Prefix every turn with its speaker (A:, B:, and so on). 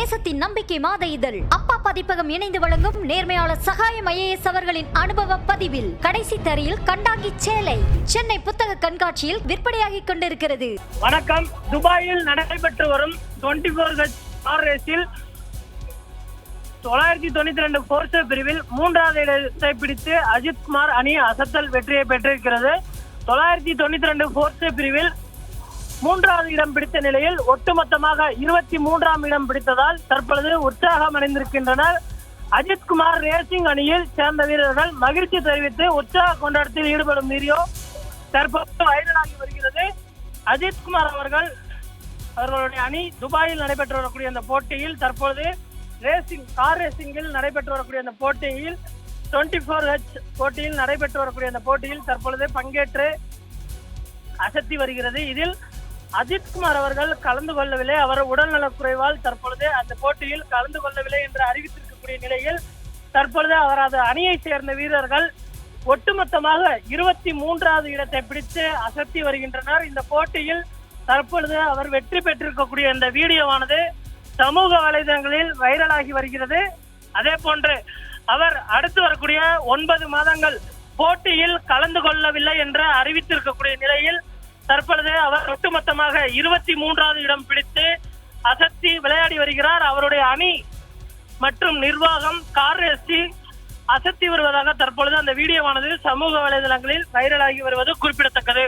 A: தேசத்தின் நம்பிக்கை மாத இதழ். அப்பா பதிப்பகம் இணைந்து வழங்கும் நேர்மையாளர் சகாயம் ஐஏஎஸ் அவர்களின் அனுபவ பதிவில். கடைசி தரையில் கண்டாங்கி சேலை. சென்னை புத்தக கண்காட்சியில் விற்பனையாகி கொண்டிருக்கிறது.
B: வணக்கம். துபாயில் நடைபெற்று வரும் டுவெண்ட்டி ஃபோர் கார் ரேஸில் தொள்ளாயிரத்தி தொண்ணூத்தி ரெண்டு போர்ஸ் பிரிவில் மூன்றாவது இடத்தை பிடித்து அஜித் குமார் அணி அசத்தல் வெற்றியை பெற்றிருக்கிறது. தொள்ளாயிரத்தி தொண்ணூத்தி ரெண்டு போர்ஸ் பிரிவில் மூன்றாவது இடம் பிடித்த நிலையில் ஒட்டுமொத்தமாக இருபத்தி மூன்றாம் இடம் பிடித்ததால் தற்பொழுது உற்சாகம் அடைந்திருக்கின்றனர். அஜித் குமார் ரேசிங் அணியில் சேர்ந்த வீரர்கள் மகிழ்ச்சி தெரிவித்து உற்சாக கொண்டாட்டத்தில் ஈடுபடும் வீடியோ தற்போது வைரலாகி வருகிறது. அஜித் குமார் அவர்கள் அவர்களுடைய அணி துபாயில் நடைபெற்று வரக்கூடிய அந்த போட்டியில் தற்பொழுது ரேசிங் கார் ரேசிங்கில் நடைபெற்று வரக்கூடிய அந்த போட்டியில் டுவெண்ட்டி ஃபோர் ஹெச் போட்டியில் நடைபெற்று வரக்கூடிய அந்த போட்டியில் தற்பொழுது பங்கேற்று அசத்தி வருகிறது. இதில் அஜித்குமார் அவர்கள் கலந்து கொள்ளவில்லை. அவர் உடல்நலக் குறைவால் தற்பொழுது அந்த போட்டியில் கலந்து கொள்ளவில்லை என்று அறிவித்திருக்கக்கூடிய நிலையில் தற்பொழுது அவரது அணியை சேர்ந்த வீரர்கள் ஒட்டுமொத்தமாக இருபத்தி மூன்றாவது இடத்தை பிடித்து அசத்தி வருகின்றனர். இந்த போட்டியில் தற்பொழுது அவர் வெற்றி பெற்றிருக்கக்கூடிய இந்த வீடியோவானது சமூக வலைதளங்களில் வைரலாகி வருகிறது. அதே போன்று அவர் அடுத்து வரக்கூடிய ஒன்பது மாதங்கள் போட்டியில் கலந்து கொள்ளவில்லை என்று அறிவித்திருக்கக்கூடிய நிலையில் தற்பொழுது அவர் ஒட்டுமொத்தமாக இருபத்தி மூன்றாவது இடம் பிடித்து அசத்தி விளையாடி வருகிறார். அவருடைய அணி மற்றும் நிர்வாகம் கார் ரேசி அசத்தி வருவதாக தற்பொழுது அந்த வீடியோவானது சமூக வலைதளங்களில் வைரலாகி வருவது குறிப்பிடத்தக்கது.